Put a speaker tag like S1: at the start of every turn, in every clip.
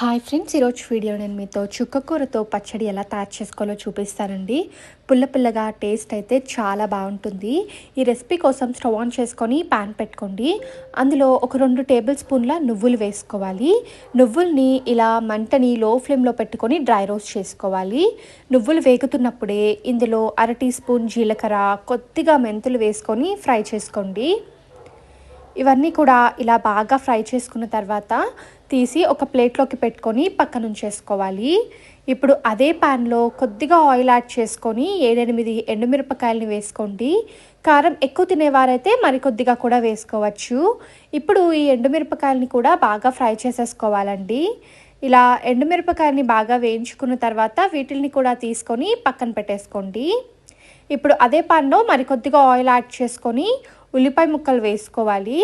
S1: Hi friends ఈరోజు video నేను మీతో చుక్కకూరతో పచ్చడి ఎలా తయారు చేసుకోవాలో చూపిస్తానండి. పుల్ల పుల్లగా టేస్ట్ అయితే చాలా బాగుంటుంది. ఈ రెసిపీ కోసం స్టవ్ ఆన్ చేసుకొని ప్యాన్ పెట్టుకోండి. అందులో ఒక రెండు టేబుల్ స్పూన్ల నువ్వులు వేసుకోవాలి. నువ్వుల్ని ఇలా మంటని లో ఫ్లేమ్లో పెట్టుకొని డ్రై రోస్ట్ చేసుకోవాలి. నువ్వులు వేగుతున్నప్పుడే ఇందులో అర టీ స్పూన్ జీలకర్ర కొద్దిగా మెంతులు వేసుకొని ఫ్రై చేసుకోండి. ఇవన్నీ కూడా ఇలా బాగా ఫ్రై చేసుకున్న తర్వాత తీసి ఒక ప్లేట్లోకి పెట్టుకొని పక్కన ఉంచేసుకోవాలి. ఇప్పుడు అదే ప్యాన్లో కొద్దిగా ఆయిల్ యాడ్ చేసుకొని ఏడెనిమిది ఎండుమిరపకాయలని వేసుకోండి. కారం ఎక్కువ తినేవారైతే మరికొద్దిగా కూడా వేసుకోవచ్చు. ఇప్పుడు ఈ ఎండుమిరపకాయలని కూడా బాగా ఫ్రై చేసేసుకోవాలండి. ఇలా ఎండుమిరపకాయలని బాగా వేయించుకున్న తర్వాత వీటిని కూడా తీసుకొని పక్కన పెట్టేసుకోండి. ఇప్పుడు అదే పాన్లో మరికొద్దిగా ఆయిల్ యాడ్ చేసుకొని ఉల్లిపాయ ముక్కలు వేసుకోవాలి.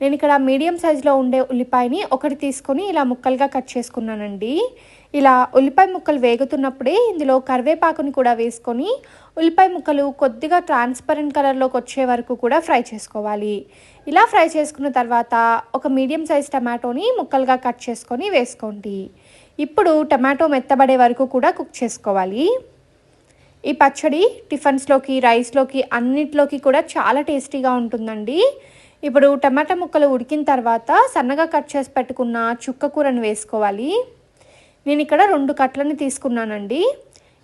S1: నేను ఇక్కడ మీడియం సైజులో ఉండే ఉల్లిపాయని ఒకటి తీసుకొని ఇలా ముక్కలుగా కట్ చేసుకున్నానండి. ఇలా ఉల్లిపాయ ముక్కలు వేగుతున్నప్పుడే ఇందులో కరివేపాకుని కూడా వేసుకొని ఉల్లిపాయ ముక్కలు కొద్దిగా ట్రాన్స్పరెంట్ కలర్లోకి వచ్చే వరకు కూడా ఫ్రై చేసుకోవాలి. ఇలా ఫ్రై చేసుకున్న తర్వాత ఒక మీడియం సైజ్ టమాటోని ముక్కలుగా కట్ చేసుకొని వేసుకోండి. ఇప్పుడు టమాటో మెత్తబడే వరకు కూడా కుక్ చేసుకోవాలి. ఈ పచ్చడి టిఫిన్స్లోకి రైస్లోకి అన్నిట్లోకి కూడా చాలా టేస్టీగా ఉంటుందండి. ఇప్పుడు టమాటా ముక్కలు ఉడికిన తర్వాత సన్నగా కట్ చేసి పెట్టుకున్న చుక్క కూరను వేసుకోవాలి. నేను ఇక్కడ రెండు కట్లని తీసుకున్నానండి.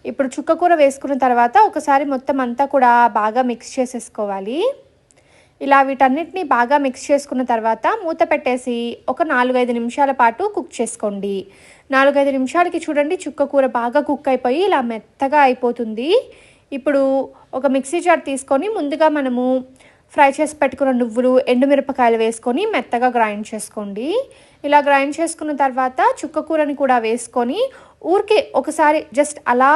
S1: ఇప్పుడు చుక్క కూర వేసుకున్న తర్వాత ఒకసారి మొత్తం అంతా కూడా బాగా మిక్స్ చేసేసుకోవాలి. ఇలా వీటన్నిటిని బాగా మిక్స్ చేసుకున్న తర్వాత మూత పెట్టేసి ఒక నాలుగైదు నిమిషాల పాటు కుక్ చేసుకోండి. నాలుగైదు నిమిషాలకి చూడండి చుక్క కూర బాగా కుక్ అయిపోయి ఇలా మెత్తగా అయిపోతుంది. ఇప్పుడు ఒక మిక్సీ జార్ తీసుకొని ముందుగా మనము ఫ్రై చేసి పెట్టుకున్న నువ్వులు ఎండుమిరపకాయలు వేసుకొని మెత్తగా గ్రైండ్ చేసుకోండి. ఇలా గ్రైండ్ చేసుకున్న తర్వాత చుక్క కూరని కూడా వేసుకొని ఊరికే ఒకసారి జస్ట్ అలా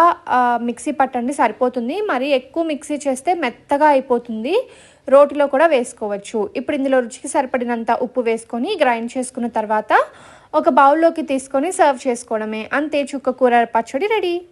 S1: మిక్సీ పట్టండి సరిపోతుంది. మరి ఎక్కువ మిక్సీ చేస్తే మెత్తగా అయిపోతుంది. రోటిలో కూడా వేసుకోవచ్చు. ఇప్పుడు ఇందులో రుచికి సరిపడినంత ఉప్పు వేసుకొని గ్రైండ్ చేసుకున్న తర్వాత ఒక బౌల్లోకి తీసుకొని సర్వ్ చేసుకోవడమే. అంతే చుక్క కూర పచ్చడి రెడీ.